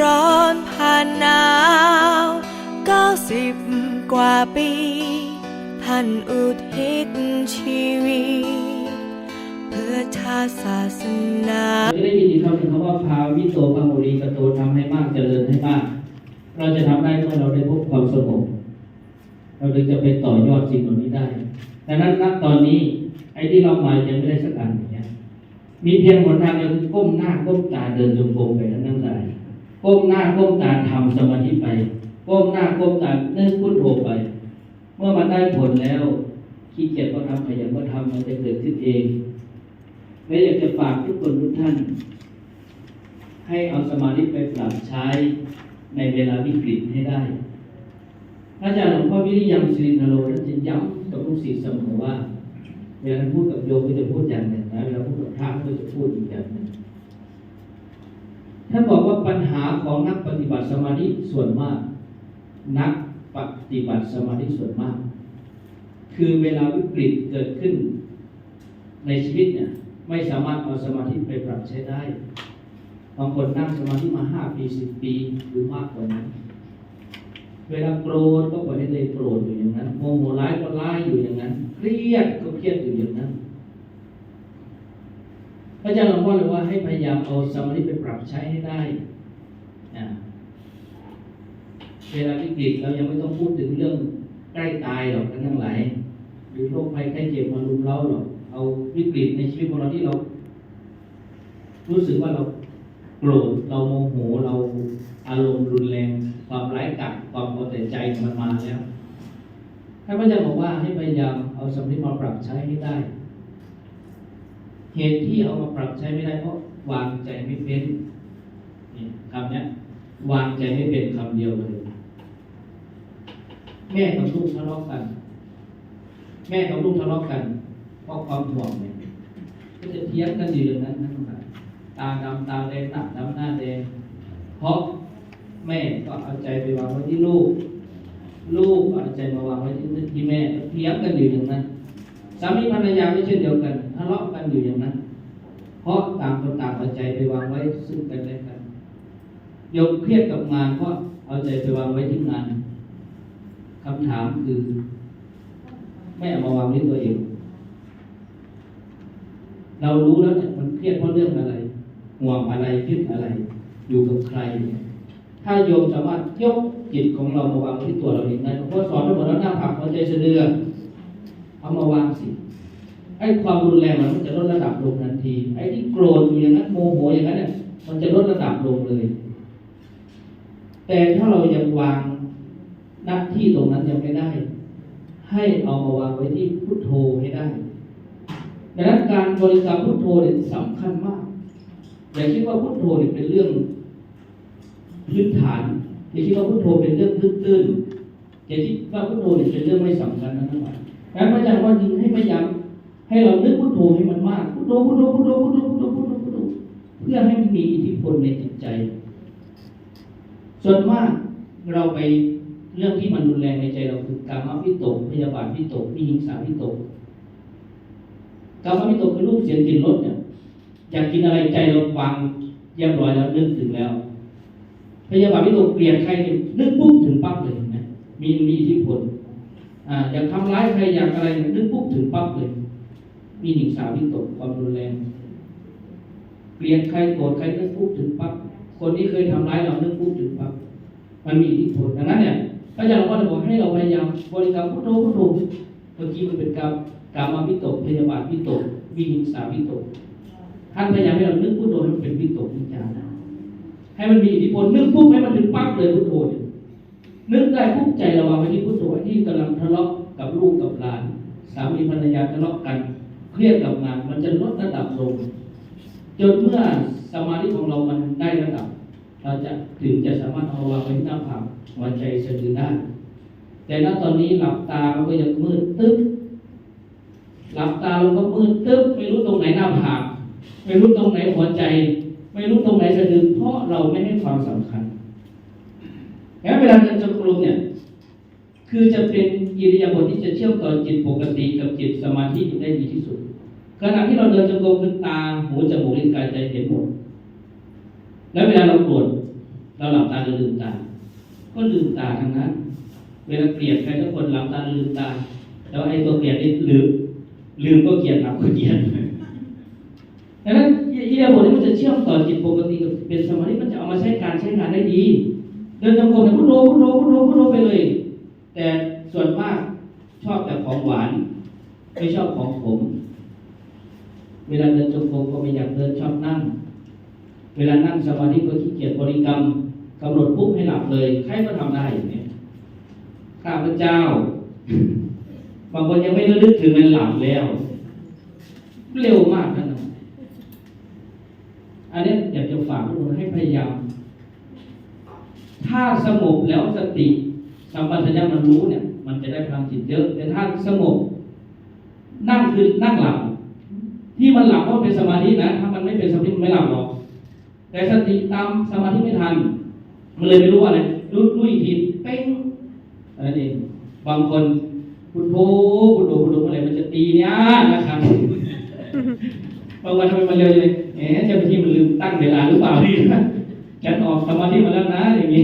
ร้อนผ่านหนาวเก้าสิบกว่าปี ท่านอุทิศชีวิต เพื่อชาศาสนาได้ยินคำนึงคำว่าพาวิโตพังโรีปกโตทำให้มากเจริญให้มาก เราจะทำได้เมื่อเราได้พบความสงบเราถึงจะไปต่อยอดสิ่งเหล่านี้ได้ดังนั้นณตอนนี้ไอ้ที่เรามายังไม่ได้สักอันเนี่ยมีเพียงหนทางเดียวคือก้มหน้าก้มตาเดินจงกรมไปทั้งนั้นเล ก้มหน้าก้มตาทำสมาธิไปก้มหน้าก้มตาเนื่อพุทโธไป เมื่อมันได้ผลแล้วขี้เกียจก็ทำขยันก็ทำมันจะเกิดขึ้นเองและอยากจะฝากทุกคนทุกท่าน ให้เอาสมาธิไปปรับใช้ในเวลาวิกฤตให้ได้อาจารย์หลวงพ่อวิริยังสิรินโรท่านจะย้ำกับลูกศิษย์เสมอว่าเวลาพูดกับโยมก็จะพูดอย่างหนึ่งนะเวลาพูดกับพระก็จะพูดอีกอย่างหนึ่งท่านบอก ปัญหาของนักปฏิบัติสมาธิส่วนมาก นักปฏิบัติสมาธิส่วนมาก คือเวลาวิกฤตเกิดขึ้นในชีวิตเนี่ยไม่สามารถเอาสมาธิไปปรับใช้ได้บางคนนั่งสมาธิมาห้าปีสิบปีหรือมากกว่านั้น เวลาโกรธก็ปล่อยให้เลยโกรธอยู่อย่างนั้นโมโหร้ายก็ร้ายอยู่อย่างนั้น เครียดก็เครียดอยู่อย่างนั้น ระอาจารย์หลวงพ่อเลยว่าให้พยายามเอาสมาธิไปปรับใช้ให้ได้นะเวลาวิกฤตเรายังไม่ต้องพูดถึงเรื่องใกล้ตายหรอกทั้งหลายหรือโรคภัยไข้เจ็บมารุมเร้าหรอกเอาวิกฤตในชีวิตของเราที่เรา รู้สึกว่าเราโกรธเราโมโหเราอารมณ์รุนแรง ความร้ายกาจความเอาแต่ใจมันมาแล้วท่านพระอาจารย์บอกว่าให้พยายามเอาสมาธิมาปรับใช้ให้ได้ เหตุที่เอามาปรับใช้ไม่ได้เพราะวางใจไม่เป็นนี่คำเนี้ยวางใจไม่เป็นคำเดียวเลย แม่กับลูกทะเลาะกัน แม่กับลูกทะเลาะกันเพราะความห่วงเนี่ยก็จะเทียงกันอยู่อย่างนั้นนะครับตาดำตาแดงหน้าดำหน้าแดงเพราะแม่ก็เอาใจไปวางไว้ที่ลูก ลูกก็เอาใจมาวางไว้ที่ที่แม่เทียงกันอยู่อย่างนั้นสามีภรรยาก็เช่นเดียวกัน อยู่อย่างนั้น เพราะต่างคนต่างเอาใจไปวางไว้ซึ่งกันและกันโยกเครียดกับงานเพราะเอาใจไปวางไว้ที่งานคำถามคือ ไม่เอามาวางไว้ตัวเอง เรารู้แล้วเนี่ยมันเครียดเพราะเรื่องอะไรห่วงอะไรคิดอะไร อยู่กับใคร ถ้าโยมสามารถยกจิตของเรามาวางที่ตัวเราเองได้เพราะสอนไปหมดแล้วหน้าผากหัวใจเสดือเอามาวางสิ ไอ้ความรุนแรงมันจะลดระดับลงทันที ไอ้ที่โกรธอยู่อย่างนั้นโมโหอย่างนั้นเนี่ยมันจะลดระดับลงเลย แต่ถ้าเรายังวางหน้าที่ตรงนั้นยังไม่ได้ ให้เอามาวางไว้ที่พุทโธให้ได้ดังนั้นการบริกรรมพุทโธเนี่ยสำคัญมาก อย่าคิดว่าพุทโธเนี่ยเป็นเรื่องพื้นฐาน อย่าคิดว่าพุทโธเป็นเรื่องตื้นๆอย่าคิดว่าพุทโธเนี่ยเป็นเรื่องไม่สำคัญนะทั้งหลายดังนั้นพระอาจารย์ว่าจริงให้พยายาม ให้เรานึกพุทโธให้มันมากพุทโธพุทโธพุทโธพุทโธพุทโธพุทโธพุทโธเพื่อให้มีอิทธิพลในจิตใจ ส่วนมากเราไปเรื่องที่มันรุนแรงในใจเราคือกามวิตกพยาบาทวิตกวิหิงสาวิตกกรรมวิตกคือรูปเสียงกลิ่นรสเนี่ยอยากกินอะไรใจเราฟังเรียบร้อยแล้วนึกถึงแล้ว พยาบาทวิตกเกลียดใครนึกปุ๊บถึงปั๊บเลยนะมีมีอิทธิพลอ่าอยากทำร้ายใครอยากอะไรเนี่ยนึกปุ๊บถึงปั๊บเลย มีหนิงสาวิตกความรุนแรงเกลียดใครโกรธใครนึกปุ๊บถึงปั๊บคนที่เคยทำร้ายเรานึกปุ๊บถึงปั๊บมันมีอิทธิพลดังนั้นเนี่ยพระอาจารย์บอกว่าบอกให้เราพยายามบริกรรมพุทโธพุทโธเมื่อกี้มันเป็นกรรมกามาวิตกพยาบาทวิตกวิหิงสาวิตกท่านพยายามให้เรานึกพุทโธให้มันเป็นวิตกวิจารณ์ให้มันมีอิทธิพลนึกปุ๊บให้มันถึงปั๊บเลยพุทโธเนี่ยนึกได้ปุ๊บใจเราวางไว้ที่พุทโธที่กำลังทะเลาะกับลูกกับหลาน สามีภรรยาทะเลาะกัน เครียดกับงาน มันจะลดระดับลงจนเมื่อสมาธิของเรามันได้ระดับ เราจะถึงจะสามารถเอาวางไว้ที่หน้าผากหัวใจสะดือได้แต่ณตอนนี้หลับตามันก็ยังมืดตึ๊บหลับตาลงก็มืดตึ๊บไม่รู้ตรงไหนหน้าผากไม่รู้ตรงไหนหัวใจ ไม่รู้ตรงไหนสะดือเพราะเราไม่ให้ความสำคัญแล้วเวลาเดินจงกรมเนี่ย คือจะเป็นอิริยาบถที่จะเชื่อมต่อจิตปกติกับจิตสมาธิได้ดีที่สุด ขณะที่เราเดินจงกรมคือตาหูจมูกลิ้นกายใจเห็นหมดแล้วเวลาเราโกรธเราหลับตาเราลืมตา ก็ลืมตาทั้งนั้น เวลาเกลียดใครทุกคนหลับตาลืมตา แล้วไอ้ตัวเกลียดนี่ลืมลืมก็เกลียดหลับก็เกลียดดังนั้นอิริยาบถนี้มันจะเชื่อมต่อจิตปกติกับเป็นสมาธิมันจะเอามาใช้การใช้งานได้ดี เดินจงกรมเนี่ยพุทโธพุทโธพุทโธพุทโธไปเลย แต่ส่วนมากชอบแต่ของหวาน ไม่ชอบของขม เวลาเดินจงกรมก็ไม่อยากเดินชอบนั่ง เวลานั่งสมาธิก็ขี้เกียจบริกรรมกำหนดปุ๊บให้หลับเลย ใครก็ทำได้อย่างนี้ข้าพเจ้า บางคนยังไม่ระลึกถึงมันหลับแล้ว เร็วมากนั่นนะอันนี้อยากจะฝากทุกคนให้พยายาม ถ้าสงบแล้วสติสัมปชัญญะมันรู้เนี่ย มันจะได้พลังจิตเยอะ แต่ถ้าสงบนั่งคือนั่งหลับ ที่มันหลับเพราะเป็นสมาธินะ ถ้ามันไม่เป็นสมาธิมันไม่หลับหรอก แต่สติตามสมาธิไม่ทัน มันเลยไม่รู้อะไร รู้รู้อีกทีเป้งอะไรนี่บางคนพุทโธพุทโธพุทโธเมื่อไรมันจะตีเนี่ยนะครับบางวันทำไมมันเร็วเลยเอ๊ะเจ้าหน้าที่มันลืมตั้งเวลาหรือเปล่านี่ฉันออกสมาธิมาแล้วนะอย่างนี้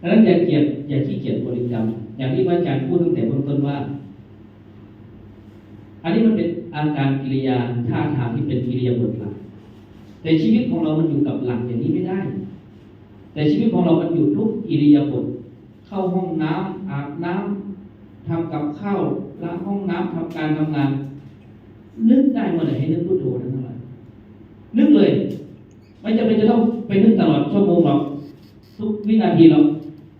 ดังนั้นอย่าเกียดอย่าขี้เกียจบริกรรม อย่างที่พระอาจารย์พูดตั้งแต่เบื้องต้นว่า อันนี้มันเป็นอาการกิริยาท่าทางที่เป็นกิริยาบทหลักแต่ชีวิตของเรามันอยู่กับหลักอย่างนี้ไม่ได้ แต่ชีวิตของเรา มันอยู่ทุกอิริยาบถเข้าห้องน้ำอาบน้ำทำกับข้าวล้างห้องน้ำทำการทำงาน นึกได้เมื่อไหร่ให้นึกพุทโธทั้งนั้นนึกเลย ไม่จำเป็นจะต้องไปนึกตลอดชั่วโมงหรอกทุกวินาทีเรา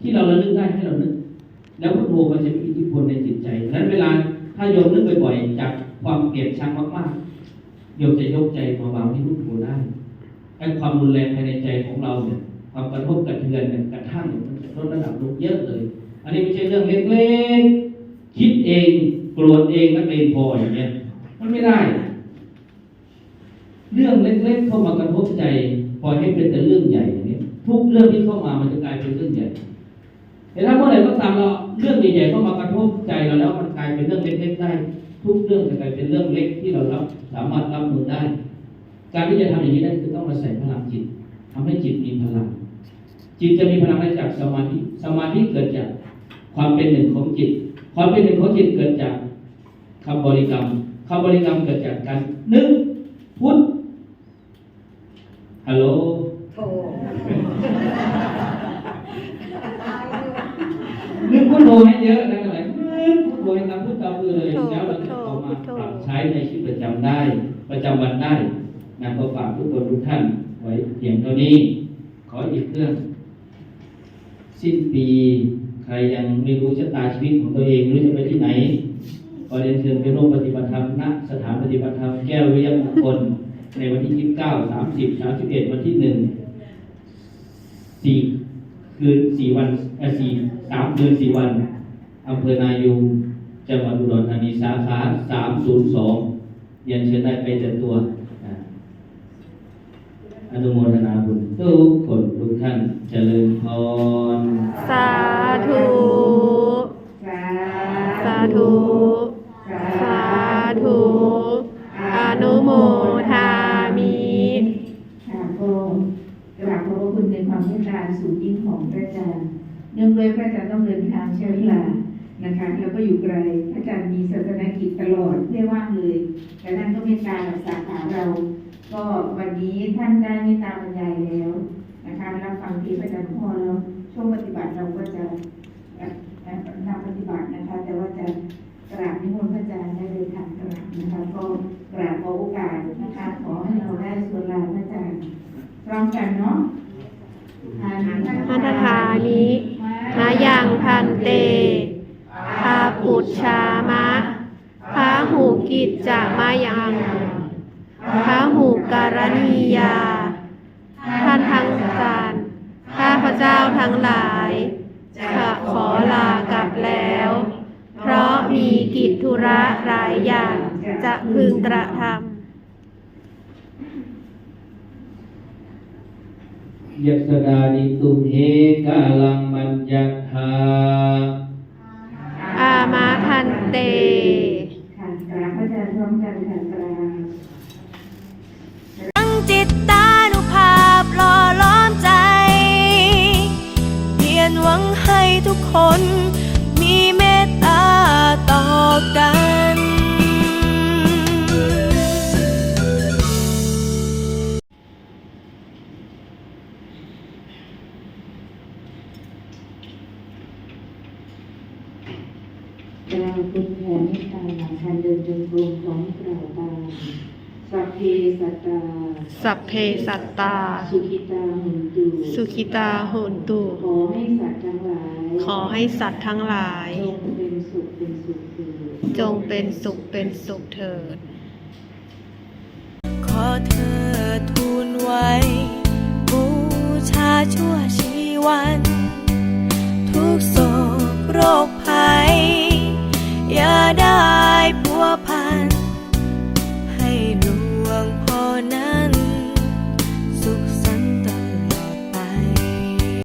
ที่เราระลึกได้ให้เรานึก แล้วพุทโธมันจะมีอิทธิพลในจิตใจดังนั้นเวลา ถ้าโยมนึกบ่อยๆจากความเกลียดชังมากๆโยมจะยกใจมาวางที่พุทโธได้ไอ้ความรุนแรงภายในใจของเราเนี่ยความกระทบกระเทือนเนี่ยกระทั่งมันจะลดระดับลงเยอะเลย อันนี้ไม่ใช่เรื่องเล็กๆ คิดเองโกรธเองนักเลงพออย่างเงี้ยมันไม่ได้ เรื่องเล็กๆ เข้ามากระทบใจปล่อยให้เป็นแต่เรื่องใหญ่อย่างนี้ทุกเรื่องที่เข้ามามันจะกลายเป็นเรื่องใหญ่แต่ถ้าเมื่อไหร่ก็ตามเรา เรื่องใหญ่ๆเข้ามากระทบใจเราแล้วมันกลายเป็นเรื่องเล็กๆได้ ทุกเรื่องจะกลายเป็นเรื่องเล็กที่เรารับสามารถรับมือได้ การที่จะทำอย่างนี้ได้คือต้องมาใส่พลังจิตทำให้จิตมีพลัง จิตจะมีพลังได้จากสมาธิสมาธิเกิดจากความเป็นหนึ่งของจิต ความเป็นหนึ่งของจิตเกิดจากคำบริกรรมคำบริกรรมเกิดจากการนึกพุทธฮัลโหล โอ้ นึกพุทโธให้เยอะนะอะไรนึกพุทโธให้ตามพุทธตามมือเลยแล้วเราจะเอามาปรับใช้ในชีวิตประจำได้ ประจำวันได้นะก็ฝากทุกคนทุกท่านไว้เพียงเท่านี้ ขออีกเรื่อง สิ้นปี ใครยังไม่รู้ชะตาชีวิตของตัวเองไม่รู้จะไปที่ไหนขอเรียนเชิญไปร่วมปฏิบัติธรรมณสถานปฏิบัติธรรมแก้ววิยมงคลในวันที่ 29 30 31 วันที่หนึ่งสี่ คืนสี่วันอ่อสี่สามคืนสี่วันอำเภอนายูงจังหวัดอุดรธานีสาขาสามศูนย์สองยันเชิญได้ไปแต่ตัวอาอนุโมทนาบุญทุกคนทุกท่านเจริญพรสา องด้วยพระอาจารย์ต้องเดินทางใช้เวลานะคะแล้วก็อยู่ไกลพระอาจารย์มีศาสนกิจตลอดไม่ว่างเลย แต่ท่านก็เมตตากับสาขาเรา ก็วันนี้ท่านได้เมตตาบรรยายแล้วนะคะรับฟังเทศน์พระอาจารย์พ่อแล้วช่วงปฏิบัติเราก็จะเอ่อเอ่อนำปฏิบัตินะคะ แต่ว่าจะกราบนิมนต์พระอาจารย์ได้เลยค่ะกราบนะคะก็กราบขอโอกาสนะคะขอให้เราได้ส่วนลาพระอาจารย์พร้อมกันเนาะพันธทานิ มายังพันเตพาปุชชามะพาหูกิจจะมายังพาหูการณียา ท่านทั้งการข้าพเจ้าทั้งหลายจะขอลากลับแล้ว เพราะมีกิจธุระหลายอย่างจะพึงกระทำ ยัสดาดิตุเฮกาลังมัญญัตหาอามาพันเตค่ะกราบพระอาจารย์พร้อมกันค่ะกราบตั้งจิต เราคุณแผ่เมตตาหลังการเดินจงกรมของเราตามสัพเพสัตตา สัพเพสัตตา สุขิตาหุนตุ สุขิตาโหนตุ ขอให้สัตว์ทั้งหลาย ขอให้สัตว์ทั้งหลาย จงเป็นสุขเป็นสุขเถิดจงเป็นสุขเป็นสุขเถิด ขอเธอทูลไว้ บูชาชั่วชีวัน ทุกโศกโรคภัยอย่า ได้